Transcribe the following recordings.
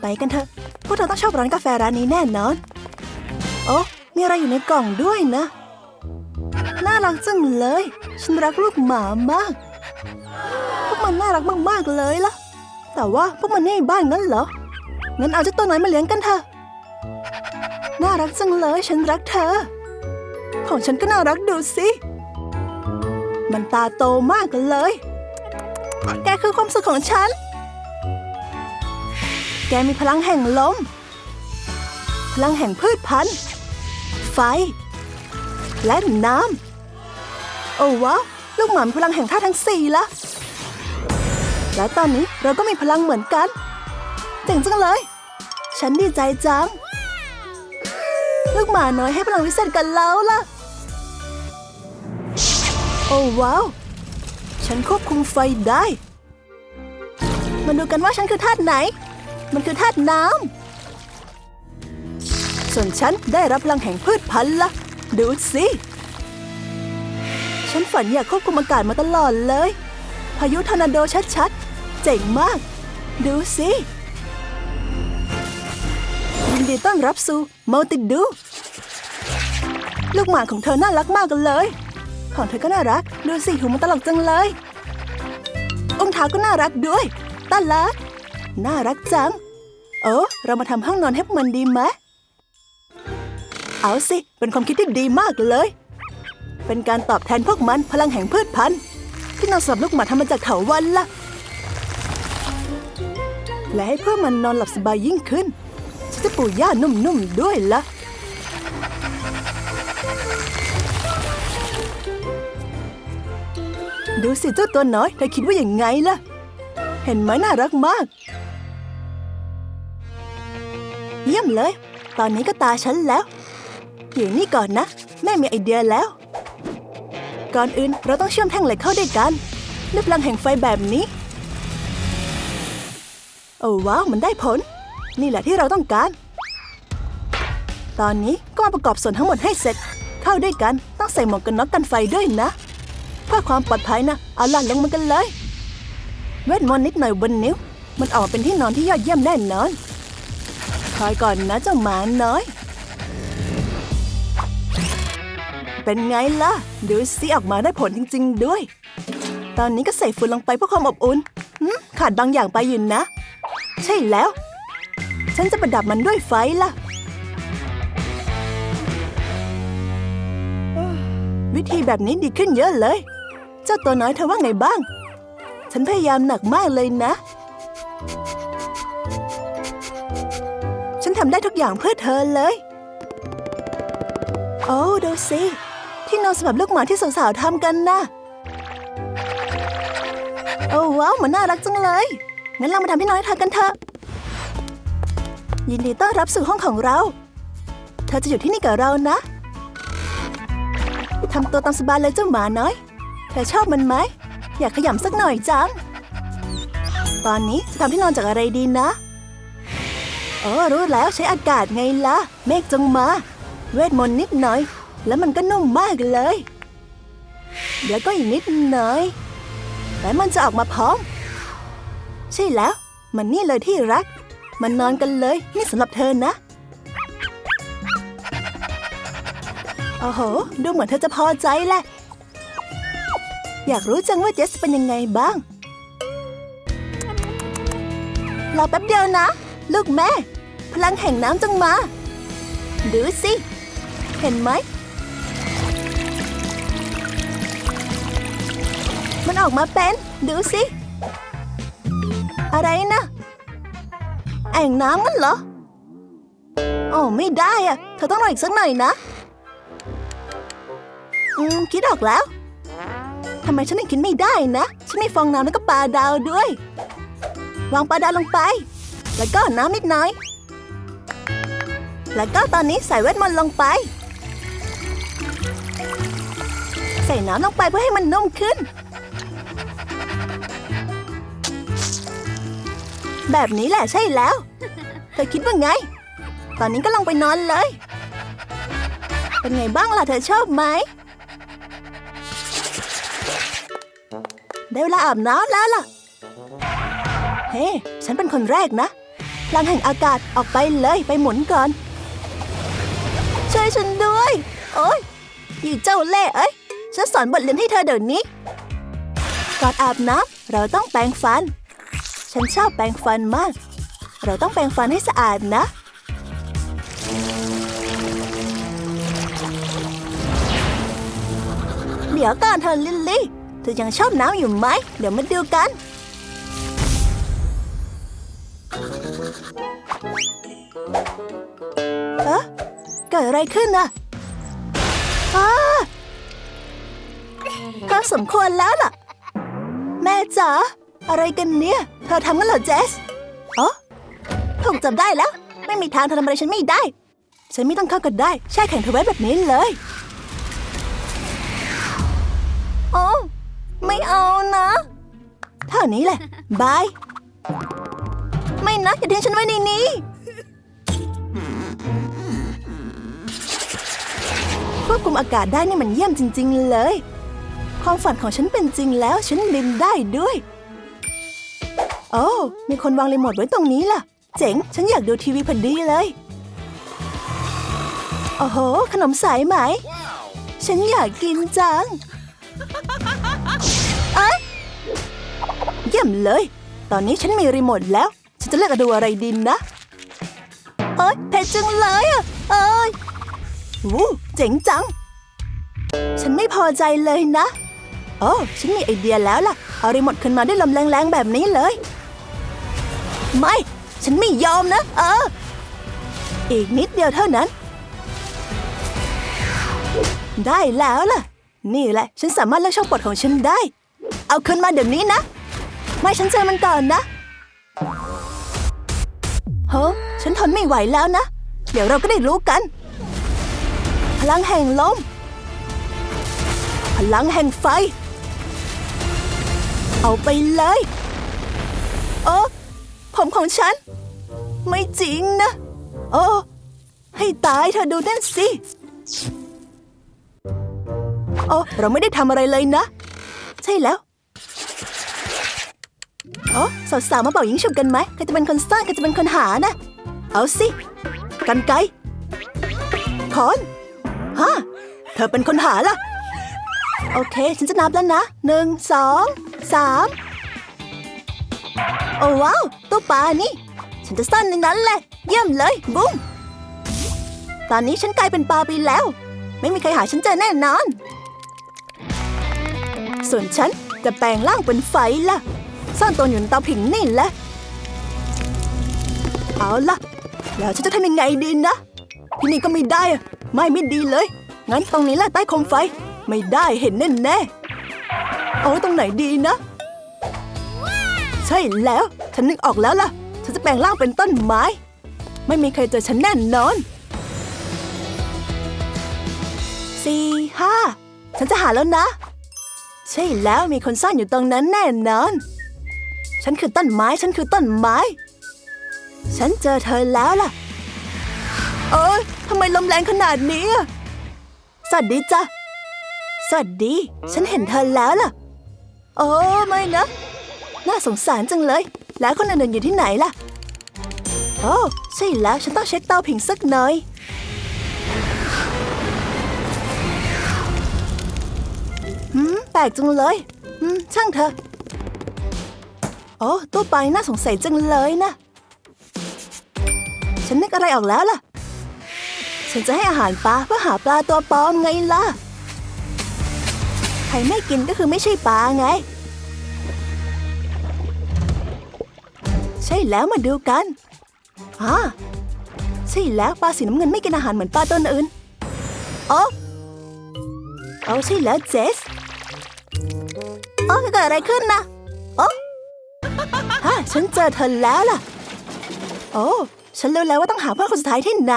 ไปกันเถอะ พวกเราต้องชอบร้านกาแฟร้านนี้แน่นอน โอ้มีอะไรอยู่ในกล่องด้วยนะ น่ารักจังเลย ฉันรักลูกหมามาก พวกมันน่ารักมากๆเลยล่ะ แต่ว่าพวกมันไม่บ้านงั้นเหรอ งั้นเอาเจ้าตัวน้อยมาเลี้ยงกันเถอะ น่ารักจังเลย ฉันรักเธอ ของฉันก็น่ารักดูสิ มันตาโตมากเลย แกคือความสุขของฉัน กมีพลังแห่งลม พลังแห่งพืชพันธุ์ ไฟ และน้ำ โอ้ว้าวลูกหมามีพลังแห่งธาตุทั้งสี่ละ และตอนนี้เราก็มีพลังเหมือนกันเจ๋งจังเลย ฉันดีใจจัง ลูกหมาน้อยให้พลังวิเศษกันแล้วล่ะ โอ้ว้าว ฉันควบคุมไฟได้ มาดูกันว่าฉันคือธาตุไหน มันคือธาตุน้ำ ส่วนฉันได้รับพลังแห่งพืชพันธุ์ละ ดูสิ ฉันฝันอยากควบคุมอากาศมาตลอดเลย พายุทอร์นาโดชัดๆ เจ๋งมาก ดูสิยินดีต้อนรับสู่มัลติดู ลูกหมาของเธอน่ารักมากเลย ของเธอก็น่ารัก ดูสิหูมันตลกจังเลยองเท้าก็น่ารักด้วยต้าลัก น่ารักจัง เออเรามาทำห้องนอนให้มันดีไหมเอาสิ เป็นความคิดที่ดีมากเลย เป็นการตอบแทนพวกมันพลังแห่งพืชพันธุ์ ที่นอนสำหรับลูกหมาทำมาจากเถาวัลย์ล่ะ และให้เพื่อมันนอนหลับสบายยิ่งขึ้นฉันจะปูหญ้านุ่มๆด้วยล่ะดูสิเจ้าตัวน้อยเธอคิดว่าอย่างไงล่ะ เห็นไหมน่ารักมาก ยี่ยมเลย ตอนนี้ก็ตาฉันแล้ว อยู่นี่ก่อนนะ แม่มีไอเดียแล้ว ก่อนอื่นเราต้องเชื่อมแท่งเหล็กเข้าด้วยกันด้วยพลังแห่งไฟแบบนี้ โอ้ว้าวมันได้ผล นี่แหละที่เราต้องการ ตอนนี้ก็มาประกอบส่วนทั้งหมดให้เสร็จ เข้าด้วยกันต้องใส่หมวกกันน็อกกันไฟด้วยนะ เพื่อความปลอดภัยนะเอาล่ะลงมากันเลย เวทมนต์นิดหน่อยบนนิ้ว มันออกมาเป็นที่นอนที่ยอดเยี่ยมแน่นอน คอยก่อนนะเจ้าหมาน้อย เป็นไงล่ะ ดูสิออกมาได้ผลจริง ๆ ด้วย ตอนนี้ก็ใส่ฝุ่นลงไปเพื่อความอบอุ่นขาดบางอย่างไปอยู่นะ ใช่แล้ว ฉันจะประดับมันด้วยไฟล่ะ วิธีแบบนี้ดีขึ้นเยอะเลย เจ้าตัวน้อยเธอว่าไงบ้าง ฉันพยายามหนักมากเลยนะำได้ทุกอย่างเพื่อเธอเลย โอ้ดูสิที่นอนสำหรับลูกหมาที่สาวๆทำกันนะโอ้ว้าวมันน่ารักจังเลยงั้นเรามาทำที่นอนให้เธอกันเถอะยินดีต้อนรับสู่ห้องของเรา เธอจะอยู่ที่นี่กับเรานะทำตัวตามสบายเลยเจ้าหมาน้อย เธอชอบมันไหม อยากขยำสักหน่อยจัง ตอนนี้จะทำที่นอนจากอะไรดีนะ ออรู้แล้วใช้อากาศไงล่ะ เมฆจงมา เวทมนต์นิดหน่อย แล้วมันก็นุ่มมากเลย เดี๋ยวก็อีกนิดหน่อยแล้วมันจะออกมาพร้อม ใช่แล้ว มันนี่เลยที่รัก มันนอนกันเลย นี่สำหรับเธอนะโอ้โห ดูเหมือนเธอจะพอใจแหละ อยากรู้จังว่าเจสเป็นยังไงบ้างรอแป๊บเดียวนะ ลูกแม่ พลังแห่งน้ำจงมา ดูสิ เห็นไหม มันออกมาเป็น ดูสิ อะไรนะ แอ่งน้ำงั้นเหรอโอ้ไม่ได้อะเธอต้องรออีกสักหน่อยนะ อืม คิดออกแล้วทำไมฉันถึงคิดไม่ได้นะ ฉันมีฟองน้ำแล้วก็ปลาดาวด้วย วางปลาดาวลงไป แล้วก็น้ำนิดหน่อย แล้วก็ตอนนี้ใส่เวทมนต์ลงไป ใส่น้ำลงไปเพื่อให้มันนุ่มขึ้น แบบนี้แหละใช่แล้ว เธอคิดว่าไง ตอนนี้ก็ลงไปนอนเลย เป็นไงบ้างล่ะเธอชอบไหม ได้เวลาอาบน้ำแล้วล่ะ เฮ้ ฉันเป็นคนแรกนะพลังแห่งอากาศออกไปเลยไปหมุนก่อน วยฉันด้วย โอ้ยอยู่เจ้าเล่เอ้ย ฉันสอนบทเรียนให้เธอเดี๋ยวนี้ ก่อนอาบน้ำเราต้องแปรงฟัน ฉันชอบแปรงฟันมาก เราต้องแปรงฟันให้สะอาดนะ เดี๋ยวก่อนเธอลิลลี่ เธอยังชอบน้ำอยู่ไหม เดี๋ยวมาดูกัน เกิดอะไรขึ้นน่ะอ้าก็สมควรแล้วล่ะ แม่จ๋าอะไรกันเนี่ย เธอทำกันเหรอเจสอ๋อถูกจับได้แล้ว ไม่มีทางเธอทำอะไรฉันไม่ได้ ฉันไม่ต้องเข้ากันได้ แช่แข็งเธอไว้แบบนี้เลยโอ้ไม่เอานะเท่านี้แหละบาย ไม่นะอย่าทิ้งฉันไว้ในนี้ ควบคุมอากาศได้นี่มันเยี่ยมจริง ๆ เลย ความฝันของฉันเป็นจริงแล้วฉันบินได้ด้วย โอ้มีคนวางรีโมทไว้ตรงนี้ล่ะ เจ๋ง ฉันอยากดูทีวีพอดีเลย โอ้โห ขนมสายไหม ฉันอยากกินจังเอ้ยเยี่ยมเลย ตอนนี้ฉันมีรีโมทแล้ว ฉันจะเลือกดูอะไรดีนะ เอ้ยเผ็ดจังเลยอะเอ้ย วู้เจ๋งจัง ฉันไม่พอใจเลยนะ โอ้ ฉันมีไอเดียแล้วล่ะ เอารีโมทขึ้นมาด้วยลมแรงๆแบบนี้เลย ไม่ ฉันไม่ยอมนะ เออ อีกนิดเดียวเท่านั้น ได้แล้วล่ะ นี่แหละ ฉันสามารถเลือกช่องปลดของฉันได้ เอาขึ้นมาเดี๋ยวนี้นะ ไม่ฉันเจอมันก่อนนะเฮ้ฉันทนไม่ไหวแล้วนะ เดี๋ยวเราก็ได้รู้กัน ลังแห่งลม พลังแห่งไฟ เอาไปเลย โอ้ผมของฉัน ไม่จริงนะ โอ้ให้ตายเธอดูนั่นสิ โอ้เราไม่ได้ทำอะไรเลยนะ ใช่แล้วโอ้สาวๆมาเป่ายิงฉุบกันไหมใครจะเป็นคนสร้างใครจะเป็นคนหานะ เอาสิ กันไกรขอน ฮะ เธอเป็นคนหาล่ะ โอเค ฉันจะนับแล้วนะหนึ่งสองสามโอ้ว้าวตู้ปลานี่ ฉันจะซ่อนในนั้นแหละ เยี่ยมเลยบุ้มตอนนี้ฉันกลายเป็นปลาไปแล้ว ไม่มีใครหาฉันเจอแน่นอน ส่วนฉันจะแปลงร่างเป็นไฟล่ะ ซ่อนตัวอยู่ในเตาผิงนี่แหละ เอาล่ะ แล้วฉันจะทำยังไงดีนะ ที่นี่ก็ไม่ได้ ไม่ไม่ดีเลย งั้นตรงนี้แหละใต้คมไฟ ไม่ได้เห็นแน่แน่เอาไว้ตรงไหนดีนะ ใช่แล้ว ฉันนึกออกแล้วล่ะ ฉันจะแปลงร่างเป็นต้นไม้ ไม่มีใครเจอฉันแน่นอนสี่ห้าฉันจะหาแล้วนะ ใช่แล้วมีคนซ่อนอยู่ตรงนั้นแน่นอน ฉันคือต้นไม้ ฉันคือต้นไม้ ฉันเจอเธอแล้วล่ะ เอ้ยำไมลมแรงขนาดนี้อะสวัสดีจ้ะ สวัสดี ฉันเห็นเธอแล้วล่ะ โอ้ไม่นะ น่าสงสารจังเลย แล้วคนอื่นๆอยู่ที่ไหนล่ะ โอ้ใช่แล้วฉันต้องเช็คเตาผิงสักหน่อย หืม แปลกจังเลยอืม ช่างเถอะ โอ้ตู้ไปน่าสงสัยจังเลยนะ ฉันนึกอะไรออกแล้วล่ะ ฉันจะให้อาหารปลาเพื่อหาปลาตัวปลอมไงล่ะ ใครไม่กินก็คือไม่ใช่ปลาไง ใช่แล้วมาดูกันอ่าใช่แล้วปลาสีน้ำเงินไม่กินอาหารเหมือนปลาตัวอื่นโอ้เอาใช่แล้วเจสโอ้เกิดอะไรขึ้นนะโอ้ฮะฉันเจอเธอแล้วล่ะ โอ้ ฉันรู้แล้วว่าต้องหาเพื่อนคนสุดท้ายที่ไหน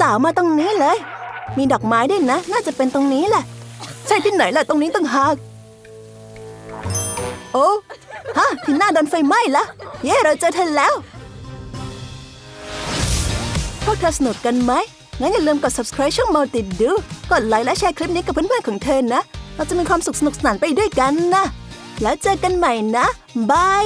สาวๆมาตรงนี้เลย มีดอกไม้ด้วยนะ น่าจะเป็นตรงนี้แหละ ใช่ที่ไหนล่ะตรงนี้ต่างหาก โอ้ฮะที่หน้าโดนไฟไหม้ละเย้เราเจอเธอแล้ว พวกเธอสนุกกันไหม งั้นอย่าลืมกด subscribe ช่องมอติดดู กดไลค์และแชร์คลิปนี้กับเพื่อนๆของเธอนะ เราจะมีความสุขสนุกสนานไปด้วยกันนะ แล้วเจอกันใหม่นะบาย